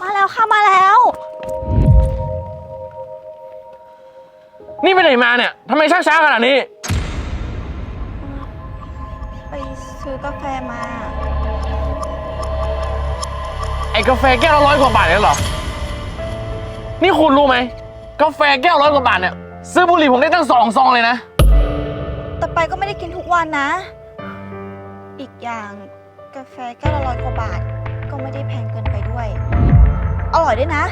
มาแล้วค่ะมาแล้ว นี่ไปไหนมาเนี่ยทำไมช้าช้าๆขนาดนี้ ไปซื้อกาแฟมา ไอ้กาแฟแก้วละร้อยกว่าบาทเนี่ยเหรอ นี่คุณรู้ไหม กาแฟแก้วร้อยกว่าบาทเนี่ย ซื้อบุหรี่ผมได้ตั้งสองซองเลยนะ แต่ไปก็ไม่ได้กินทุกวันนะ อีกอย่างกาแฟแก้วละร้อยกว่าบาท ก็ไม่ได้แพงเกินไปด้วยอ ร่อยด้วยนะ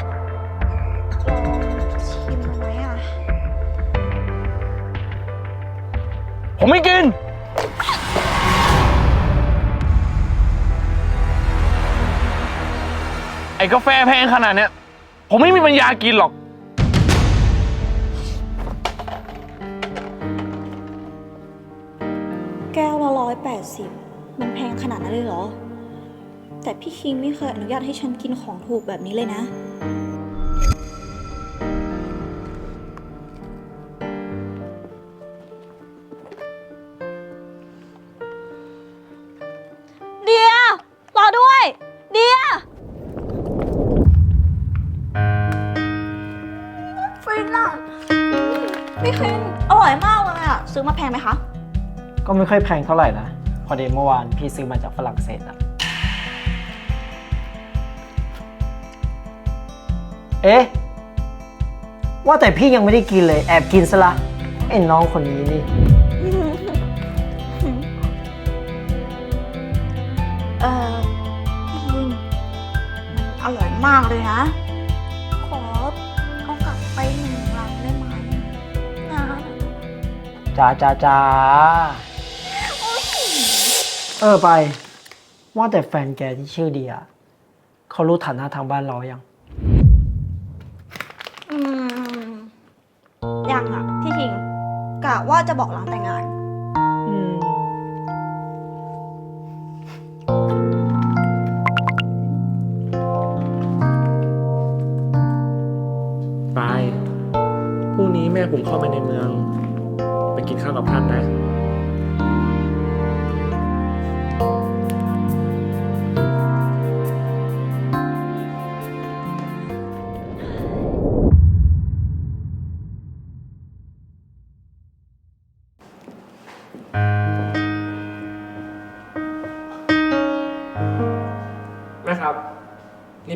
ลองชิมมันไหมอะ ผมไม่กิน ไอ้กาแฟแพงขนาดเนี้ย ผมไม่มีปัญญากินหรอก แก้วละร้อยแปดสิบมันแพงขนาดนั้นเลยเหรอ แต่พี่คิงไม่เคยอนุญาตให้ฉันกินของถูกแบบนี้เลยนะ เดียรอด้วย เดียฟินอะอืมพี่คิงอร่อยมากเลยอะซื้อมาแพงไหมคะ ก็ไม่ค่อยแพงเท่าไหร่นะ พอดีเมื่อวานพี่ซื้อมาจากฝรั่งเศสอะ เอ๊ะ ว่าแต่พี่ยังไม่ได้กินเลย แอบกินซะละไอ้น้องคนนี้นี่ เออพี่ยิงอร่อยมากเลยนะ ขอเอากลับไปหนึ่งลังได้ไหมนะจ้าจ้าจ้าเออไป ว่าแต่แฟนแกที่ชื่อเดียเขารู้ฐานะทางบ้านเรายัง จะบอกหลังแต่งงาน อืม ไปพรุ่งนี้แม่ผมเข้าไปในเมือง ไปกินข้าวกับท่านนะ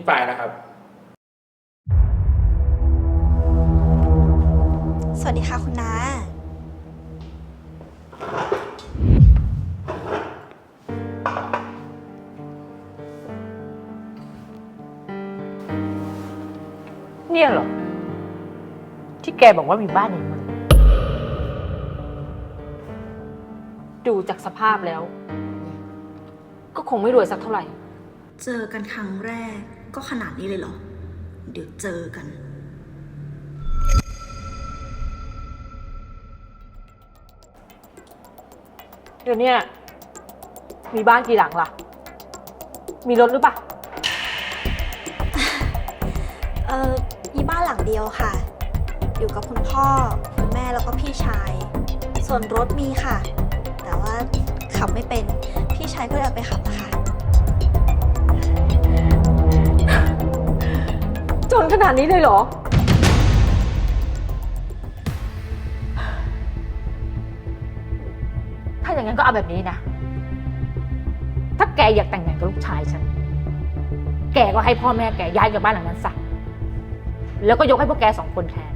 นี่ไปนะครับ สวัสดีค่ะคุณน้า เนี่ยเหรอ ที่แกบอกว่ามีบ้านในเมืองดูจากสภาพแล้ว ก็คงไม่รวยสักเท่าไหร่ เจอกันครั้งแรก ก็ขนาดนี้เลยเหรอ เดี๋ยวเจอกัน เดี๋ยวเนี้มีบ้านกี่หลังล่ะ มีรถหรือเปะเออมีบ้านหลังเดียวค่ะ อยู่กับคุณพ่อ คุณแม่แล้วก็พี่ชาย ส่วนรถมีค่ะ แต่ว่าขับไม่เป็น พี่ชายก็เลยเอาไปขับนะคะ จนขนาดนี้เลยเหรอ ถ้าอย่างนั้นก็เอาแบบนี้นะ ถ้าแกอยากแต่งงานกับลูกชายฉัน แกก็ให้พ่อแม่แกย้ายจากบ้านหลังนั้นซะ แล้วก็ยกให้พวกแกสองคนแทน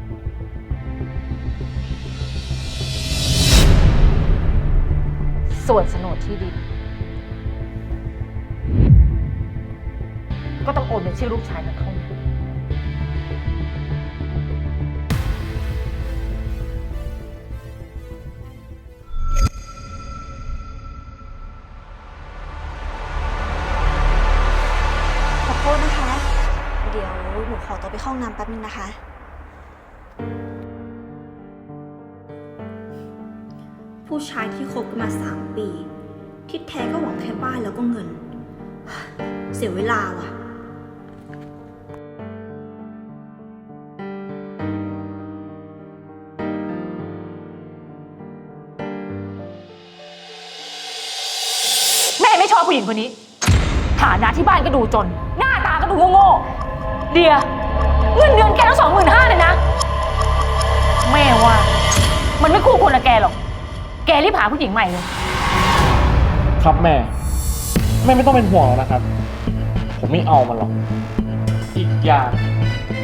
ส่วนโฉนดที่ดิน ก็ต้องโอนเป็นชื่อลูกชายมันเท่านั้น องน้ำแป๊บนึงนะคะ ผู้ชายที่คบกันมาสามปี ที่แท้ก็หวังแค่บ้านแล้วก็เงิน เสียเวลาว่ะ แม่ไม่ชอบผู้หญิงคนนี้ ฐานะที่บ้านก็ดูจน หน้าตาก็ดูโง่ๆเดีย เงินเดือนแกตั้งสองหมื่นห้าเลยนะ แม่ว่า มันไม่คู่ควรกับแกหรอก แกรีบหาผู้หญิงใหม่เลย ครับแม่ แม่ไม่ต้องเป็นห่วงหรอกนะครับ ผมไม่เอามันหรอก อีกอย่าง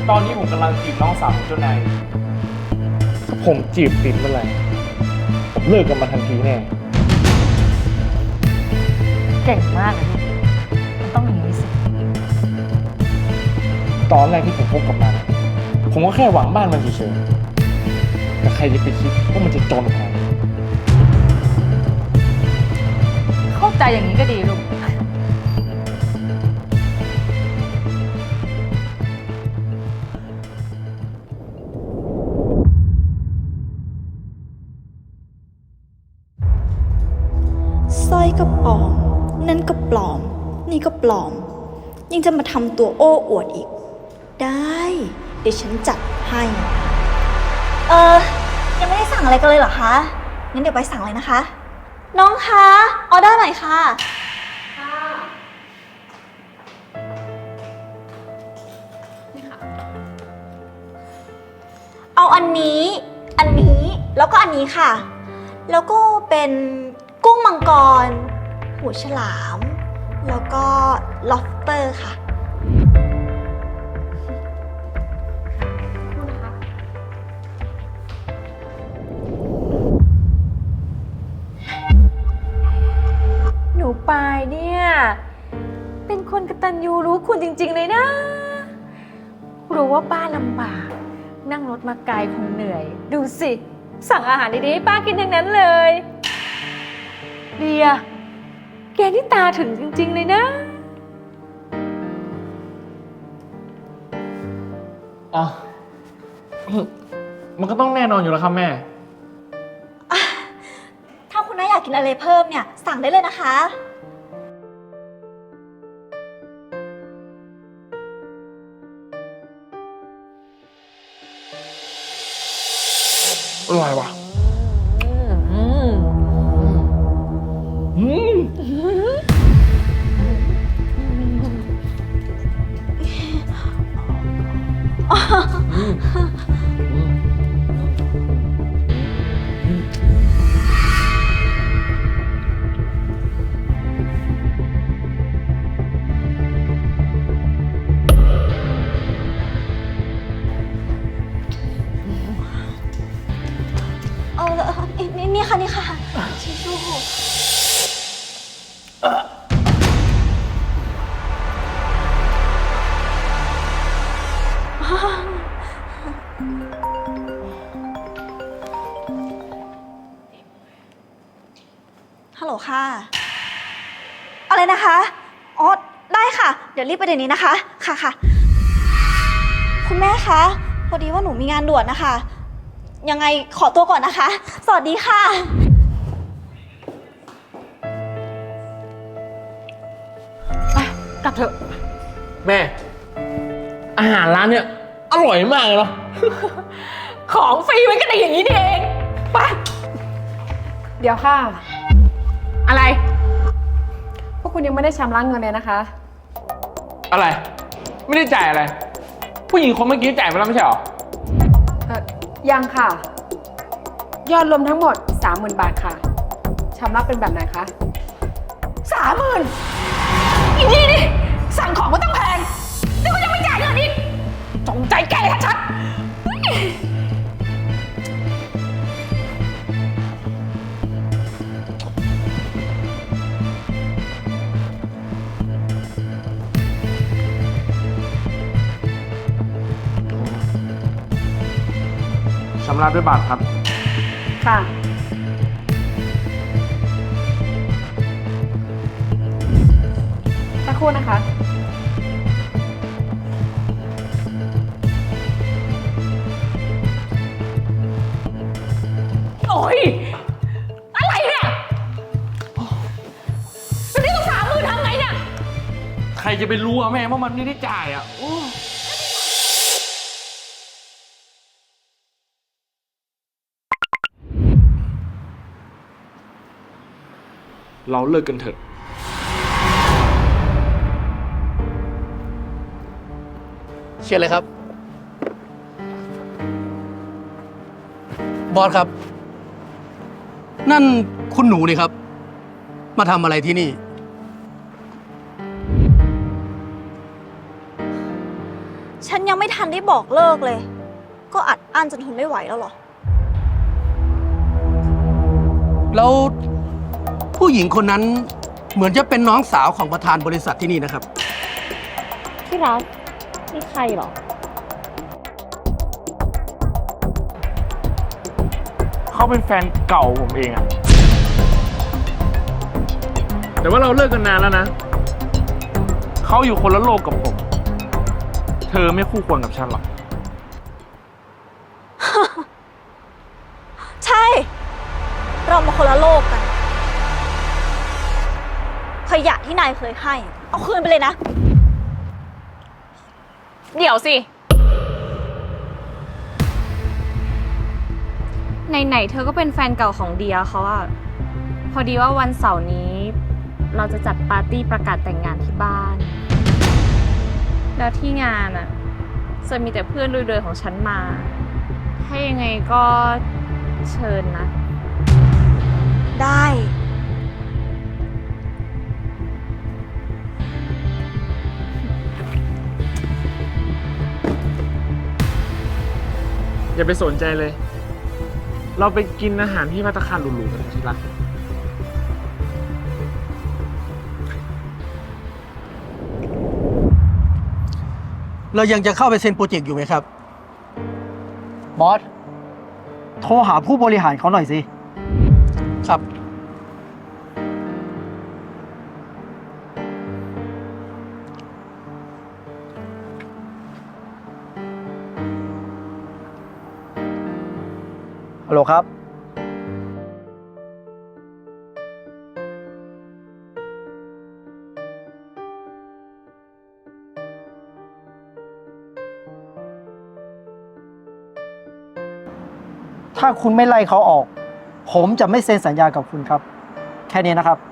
ตอนนี้ผมกำลังจีบน้องสาวของเจ้านายถ้าผมจีบติดเมื่อไหร่ผมเลิกกับมันทันทีแน่ เก่งมากเลย ตอนแรกที่ผมพบกับมัน ผมก็แค่หวังบ้านมันเฉยๆแต่ใครจะไปคิดว่ามันจะจนขนาดนี้เข้าใจอย่างนี้ก็ดีลูก สร้อยก็ปลอม นั่นก็ปลอม นี่ก็ปลอม ยังจะมาทำตัวโอ้อวดอีก ได้ เดี๋ยวฉันจัดให้ เออ ยังไม่ได้สั่งอะไรกันเลยเหรอคะ งั้นเดี๋ยวไปสั่งเลยนะคะ น้องคะ ออเดอร์หน่อยค่ะ เอาอันนี้ อันนี้ แล้วก็อันนี้ค่ะ แล้วก็เป็นกุ้งมังกร หูฉลาม แล้วก็ล็อบสเตอร์ค่ะ ปายเนี่ย เป็นคนกตัญญูรู้คุณจริง ๆ เลยนะ รู้ว่าป้าลำบาก นั่งรถมาไกลคงเหนื่อย ดูสิ สั่งอาหารดีๆให้ป้ากินทั้งนั้นเลยเดียแกนี่ตาถึงจริง ๆ เลยนะ อ๋อ มันก็ต้องแน่นอนอยู่แล้วครับแม่ ถ้าคุณน้าอยากกินอะไรเพิ่มเนี่ย สั่งได้เลยนะคะ อร่ อะไรนะคะ อ๋อ ได้ค่ะ เดี๋ยวรีบไปเดี๋ยวนี้นะคะ ค่ะค่ะ คุณแม่คะ พอดีว่าหนูมีงานด่วนนะคะ ยังไงขอตัวก่อนนะคะ สวัสดีค่ะ ไปกลับเถอะ แม่ อาหารร้านเนี่ย อร่อยมากเลยเนาะของฟรีมันก็ได้อย่างนี้นี่เอง ไป เดี๋ยวค่ะ อะไรพวก คุณยังไม่ได้ชำระเงินเลยนะคะ อะไร ไม่ได้จ่ายอะไร ผู้หญิงคนเมื่อกี้จ่ายไปแล้วไม่ใช่หรอ เอ่อยังค่ะ ยอดรวมทั้งหมด 30,000 บาทค่ะชำระเป็นแบบไหนคะ สามหมื่นอีนี่นี่สั่งของก็ต้อง ระด้วยบัตรครับ ค่ะ สักครู่นะคะ โอ้ย อะไรเนี่ยแล้วนี่ต้องสามมื่นทำไงเนี่ย ใครจะไปรู้อะแม่ว่ามันไม่ได้จ่ายอะโอ้ เราเลิกกันเถอะ เชิญเลยครับ บอสครับ นั่นคุณหนูนี่ครับ มาทำอะไรที่นี่ ฉันยังไม่ทันได้บอกเลิกเลย ก็อัดอั้นจนทนไม่ไหวแล้วเหรอ แล้ว ผู้หญิงคนนั้นเหมือนจะเป็นน้องสาวของประธานบริษัทที่นี่นะครับ ที่รักนี่ใครเหรอ เขาเป็นแฟนเก่าผมเองอะแต่ว่าเราเลิกกันนานแล้วนะ เขาอยู่คนละโลกกับผม เธอไม่คู่ควรกับฉันหรอก ใช่ เรามาคนละโลกกัน ขยะที่นายเคยให้ เอาคืนไปเลยนะ เดี๋ยวสิ ไหนๆเธอก็เป็นแฟนเก่าของเดียเขาอะพอดีว่าวันเสาร์นี้ เราจะจัดปาร์ตี้ประกาศแต่งงานที่บ้าน แล้วที่งานอะจะมีแต่เพื่อนรวยๆของฉันมาถ้ายังไงก็เชิญนะ ได้ อย่าไปสนใจเลย เราไปกินอาหารที่พัตตาคารหรูๆกันเถอะที่รัก เรายังจะเข้าไปเซ็นโปรเจกต์อยู่ไหมครับ บอส โทรหาผู้บริหารเขาหน่อยสิ ครับ ลโลครับถ้าคุณไม่ไล่เขาออก ผมจะไม่เซ็นสัญญากับคุณครับ แค่นี้นะครับ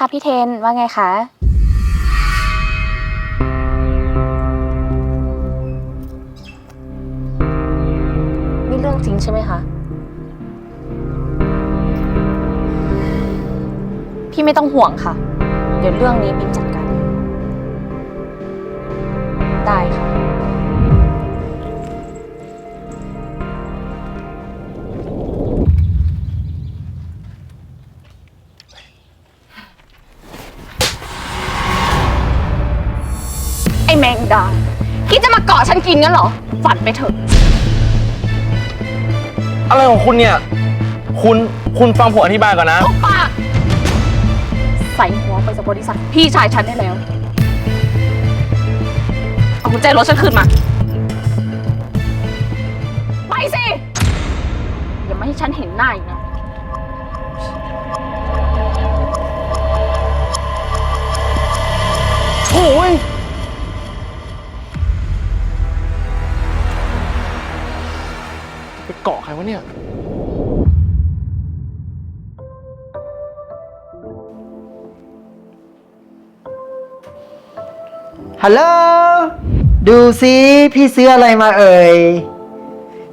ค่ะพี่เทนว่าไงคะ นี่เรื่องจริงใช่ไหมคะ พี่ไม่ต้องห่วงค่ะ เดี๋ยวเรื่องนี้บิ๊มจัดการ งดาคิดจะมาเกาะฉันกินงั้นเหรอ ฝันไปเถอะ อะไรของคุณเนี่ย คุณ คุณฟังผมอธิบายก่อนนะ ทุกปาก ใส่หัวไปจากบริษัท พี่ชายฉันได้แล้ว เอากุญแจรถฉันคืนมา ไปสิ อย่ามาให้ฉันเห็นหน้าอีกนะ ฮัลโหล ดูซิพี่ซื้ออะไรมาเอ่ย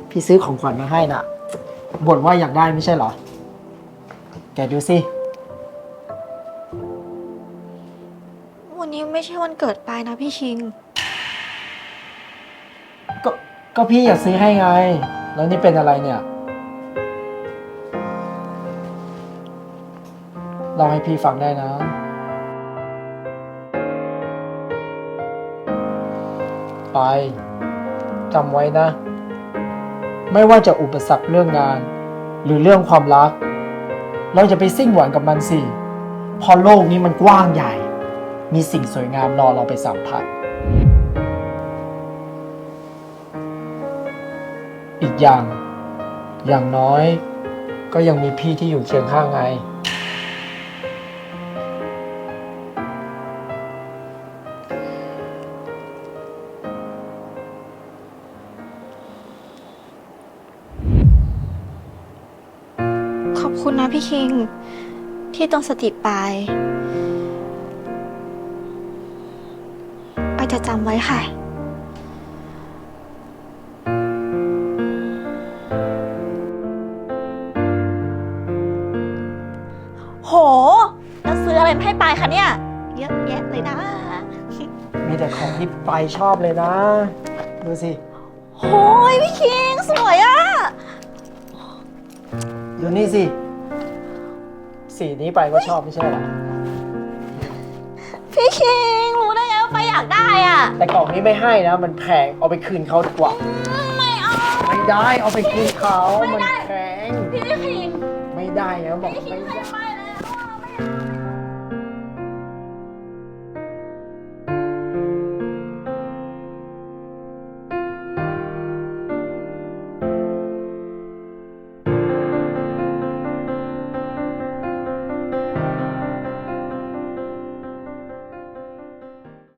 พี่ซื้อของขวัญมาให้น่ะบ่นว่าอยากได้ไม่ใช่เหรอ แกดูสิ วันนี้ไม่ใช่วันเกิดปายนะพี่คิง ก็ก็พี่อยากซื้อให้ไง แล้วนี่เป็นอะไรเนี่ยลองให้พี่ฟังได้นะ ไปจำไว้นะ ไม่ว่าจะอุปสรรคเรื่องงาน หรือเรื่องความรัก เราจะไปซิ่งหวานกับมันสิเพอโลกนี้มันกว้างใหญ่ มีสิ่งสวยงามรอเราไปสัมผัส อีกอย่าง อย่างน้อยก็ยังมีพี่ที่อยู่เคียงข้างไง ที่เต้องสติปายปายจะจำไว้ค่ะ โห แล้วซื้ออะไรมาให้ปายคะเนี่ย เยอะแยะเลยนะ มีแต่ของที่ไปายชอบเลยนะ ดูสิ โหยพี่คิง สวยอะ ดูนี่สิ สีนี้ไปายก็ชอบไม่ใช่เหรอพี่คิงรู้ได้ไงว่าปายอยากได้อะแต่กล่องนี้ไม่ให้นะ มันแพงเอาไปคืนเขาดีกว่าไม่เอา ไม่ได้เอาไปคืนเขา มันแพงพี่คิง ไม่ได้นะบอกพี่คิไม่งให้ได้ปาย